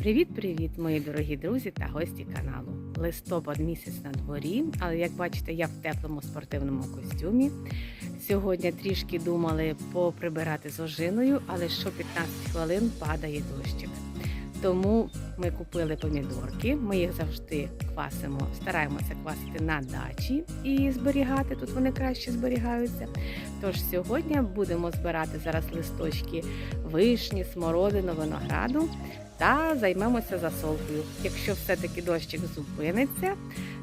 Привіт-привіт, мої дорогі друзі та гості каналу. Листопад місяць на дворі, але як бачите, я в теплому спортивному костюмі. Сьогодні трішки думали поприбирати з ожиною, але що 15 хвилин падає дощик. Тому ми купили помідорки. Ми їх завжди квасимо, стараємося квасити на дачі і зберігати. Тут вони краще зберігаються. Тож сьогодні будемо збирати зараз листочки вишні, смородину, винограду та займемося засолкою. Якщо все-таки дощик зупиниться,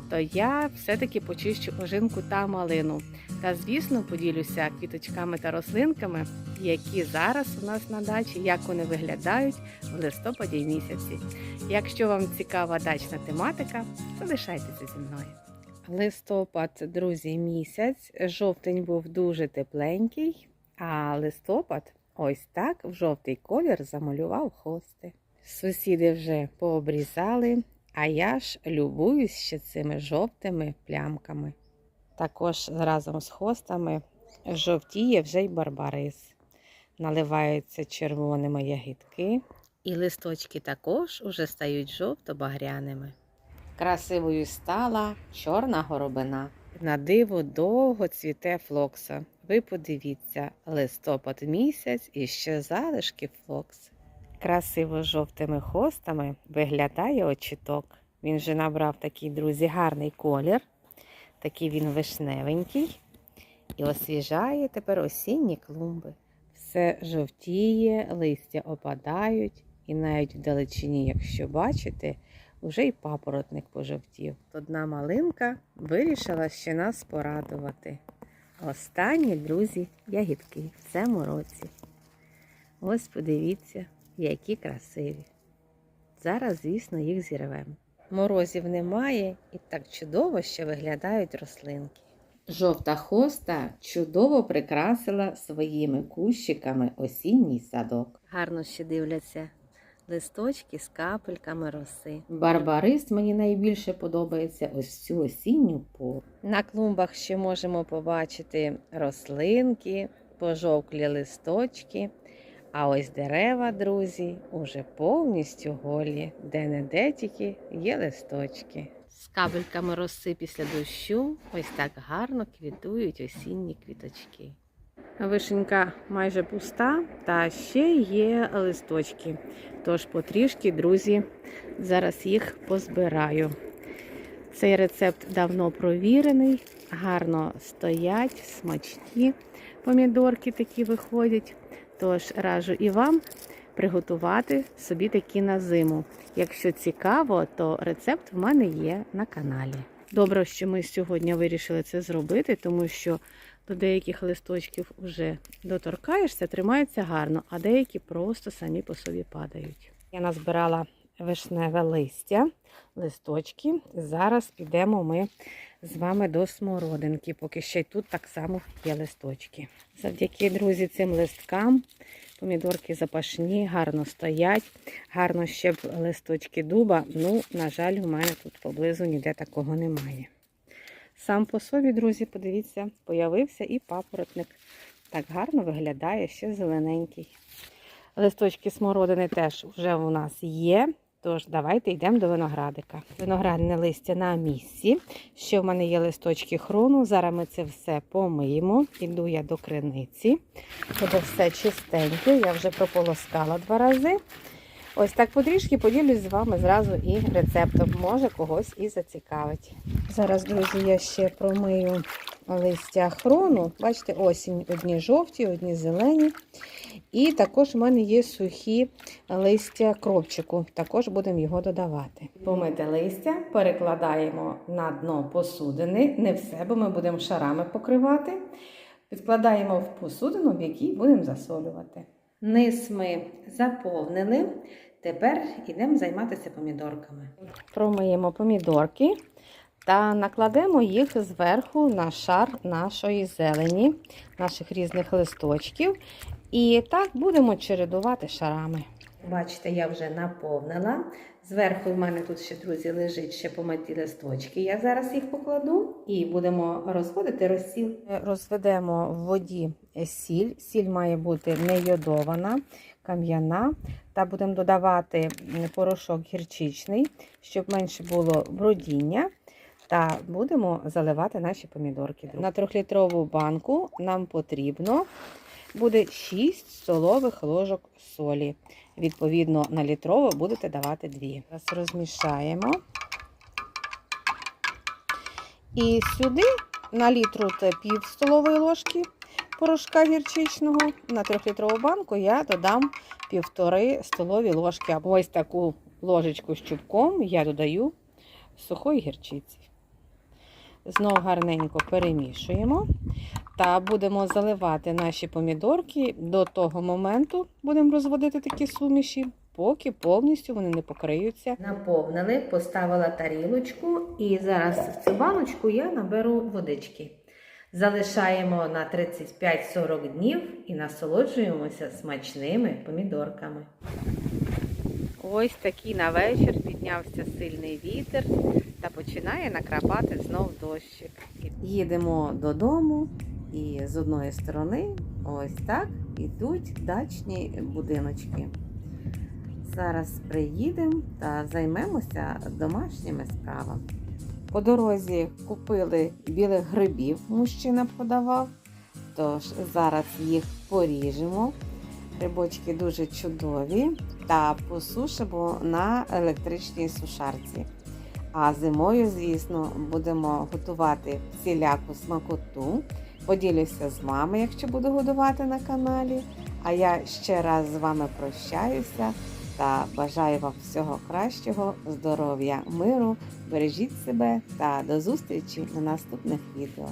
то я все-таки почищу ожинку та малину. Та, звісно, поділюся квіточками та рослинками, які зараз у нас на дачі, як вони виглядають в листопаді місяці. Якщо вам цікава дачна тематика, залишайтеся зі мною. Листопад, друзі, місяць. Жовтень був дуже тепленький, а листопад ось так в жовтий колір замалював хости. Сусіди вже пообрізали, а я ж любуюсь ще цими жовтими плямками. Також разом з хостами жовтіє вже й барбарис. Наливаються червоними ягідки, і листочки також уже стають жовто-багряними. Красивою стала чорна горобина. На диво довго цвіте флокса. Ви подивіться, листопад місяць і ще залишки флокс. Красиво жовтими хостами виглядає очіток. Він вже набрав такий, друзі, гарний колір. Такий він вишневенький. І освіжає тепер осінні клумби. Все жовтіє, листя опадають, і навіть вдалечині, якщо бачите, вже й папоротник пожовтів. Одна малинка вирішила ще нас порадувати. Останні, друзі, ягідки в цьому році. Ось подивіться, які красиві. Зараз, звісно, їх зірвемо. Морозів немає і так чудово ще виглядають рослинки. Жовта хоста чудово прикрасила своїми кущиками осінній садок. Гарно ще дивляться листочки з капельками роси. Барбарис мені найбільше подобається ось цю осінню пору. На клумбах ще можемо побачити рослинки, пожовклі листочки. А ось дерева, друзі, уже повністю голі, де не де тільки є листочки. З кабельками роси після дощу ось так гарно квітують осінні квіточки. Вишенька майже пуста, та ще є листочки. Тож потрішки, друзі, зараз їх позбираю. Цей рецепт давно провірений, гарно стоять, смачні помідорки такі виходять. Тож раджу і вам приготувати собі такі на зиму. Якщо цікаво, то рецепт в мене є на каналі. Добре, що ми сьогодні вирішили це зробити, тому що до деяких листочків вже доторкаєшся, тримаються гарно, а деякі просто самі по собі падають. Я назбирала вишневе листя, листочки. Зараз підемо ми з вами до смородинки, поки ще й тут так само є листочки. Завдяки, друзі, цим листкам помідорки запашні, гарно стоять, гарно ще б листочки дуба. Ну, на жаль, у мене тут поблизу ніде такого немає. Сам по собі, друзі, подивіться, появився і папоротник. Так гарно виглядає, ще зелененький. Листочки смородини теж вже у нас є. Тож, давайте йдемо до виноградика. Виноградне листя на місці. Ще в мене є листочки хрону. Зараз ми це все помиємо. Іду я до криниці. Буде все чистеньке. Я вже прополоскала два рази. Ось так потрішки поділюсь з вами зразу і рецептом. Може когось і зацікавить. Зараз, друзі, я ще промию листя хрону. Бачите, осінь одні жовті, одні зелені. І також в мене є сухі листя кропчику. Також будемо його додавати. Помите листя перекладаємо на дно посудини. Не все, бо ми будемо шарами покривати. Підкладаємо в посудину, в якій будемо засолювати. Низ ми заповнили. Тепер йдемо займатися помідорками. Промиємо помідорки та накладемо їх зверху на шар нашої зелені, наших різних листочків. І так будемо чередувати шарами. Бачите, я вже наповнила. Зверху в мене тут ще, друзі, лежить ще помиті листочки. Я зараз їх покладу і будемо розводити розсіл. Розведемо в воді сіль. Сіль має бути не йодована. кам'яна. Та будемо додавати порошок гірчичний, щоб менше було бродіння. Та будемо заливати наші помідорки. На трьохлітрову банку нам потрібно буде 6 столових ложок солі. Відповідно, на літрову будете давати 2. Зараз розмішаємо. І сюди на літру це пів столової ложки порошка гірчичного. На трьохлітрову банку я додам півтори столові ложки. Ось таку ложечку з чубком я додаю сухої гірчиці. Знову гарненько перемішуємо та будемо заливати наші помідорки до того моменту, будемо розводити такі суміші, поки повністю вони не покриються. Наповнили, поставила тарілочку і зараз в цю баночку я наберу водички. Залишаємо на 35-40 днів і насолоджуємося смачними помідорками. Ось такий на вечір піднявся сильний вітер та починає накрапати знов дощик. Їдемо додому, і з одної сторони, ось так, ідуть дачні будиночки. Зараз приїдемо та займемося домашніми справами. По дорозі купили білих грибів, мужчина продавав. Тож зараз їх поріжемо. Грибочки дуже чудові та посушимо на електричній сушарці. А зимою, звісно, будемо готувати всіляку смакоту. Поділюся з вами, якщо буду годувати на каналі. А я ще раз з вами прощаюся та бажаю вам всього кращого, здоров'я, миру. Бережіть себе та до зустрічі на наступних відео.